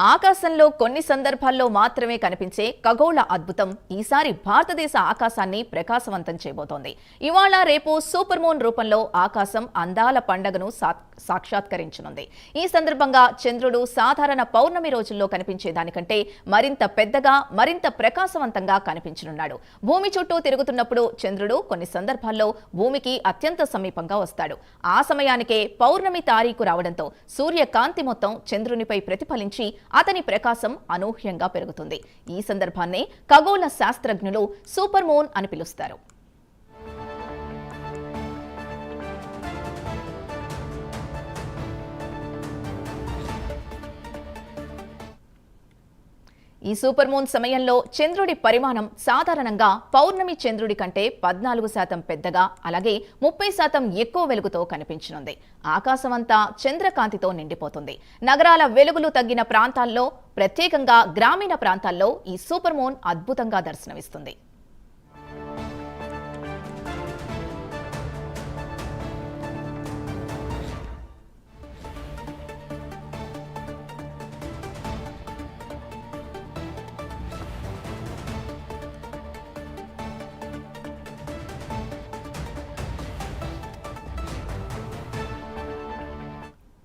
ఆకాశంలో కొన్ని సందర్భాల్లో మాత్రమే కనిపించే ఖగోళ అద్భుతం ఈసారి భారతదేశ ఆకాశాన్ని ప్రకాశవంతం చేయబోతోంది. ఇవాళ రేపు సూపర్ మూన్ రూపంలో ఆకాశం అందాల పండగను సా- సాక్షాత్కరించనుంది. ఈ సందర్భంగా చంద్రుడు సాధారణ పౌర్ణమి రోజుల్లో కనిపించే దానికంటే మరింత పెద్దగా మరింత ప్రకాశవంతంగా కనిపించనున్నాడు. భూమి చుట్టూ తిరుగుతున్నప్పుడు చంద్రుడు కొన్ని సందర్భాల్లో భూమికి అత్యంత సమీపంగా వస్తాడు. ఆ సమయానికే పౌర్ణమి తారీఖు రావడంతో సూర్యకాంతి మొత్తం చంద్రునిపై ప్రతిఫలించి అతని ప్రకాశం అనూహ్యంగా పెరుగుతుంది. ఈ సందర్భాన్నే ఖగోళ శాస్త్రజ్ఞులు సూపర్మోన్ అని పిలుస్తారు. ఈ సూపర్ మూన్ సమయంలో చంద్రుడి పరిమాణం సాధారణంగా పౌర్ణమి చంద్రుడి కంటే పద్నాలుగు శాతం పెద్దగా అలాగే ముప్పై శాతం ఎక్కువ వెలుగుతో కనిపించనుంది. ఆకాశమంతా చంద్రకాంతితో నిండిపోతుంది. నగరాల వెలుగులు తగ్గిన ప్రాంతాల్లో ప్రత్యేకంగా గ్రామీణ ప్రాంతాల్లో ఈ సూపర్ మూన్ అద్భుతంగా దర్శనమిస్తుంది.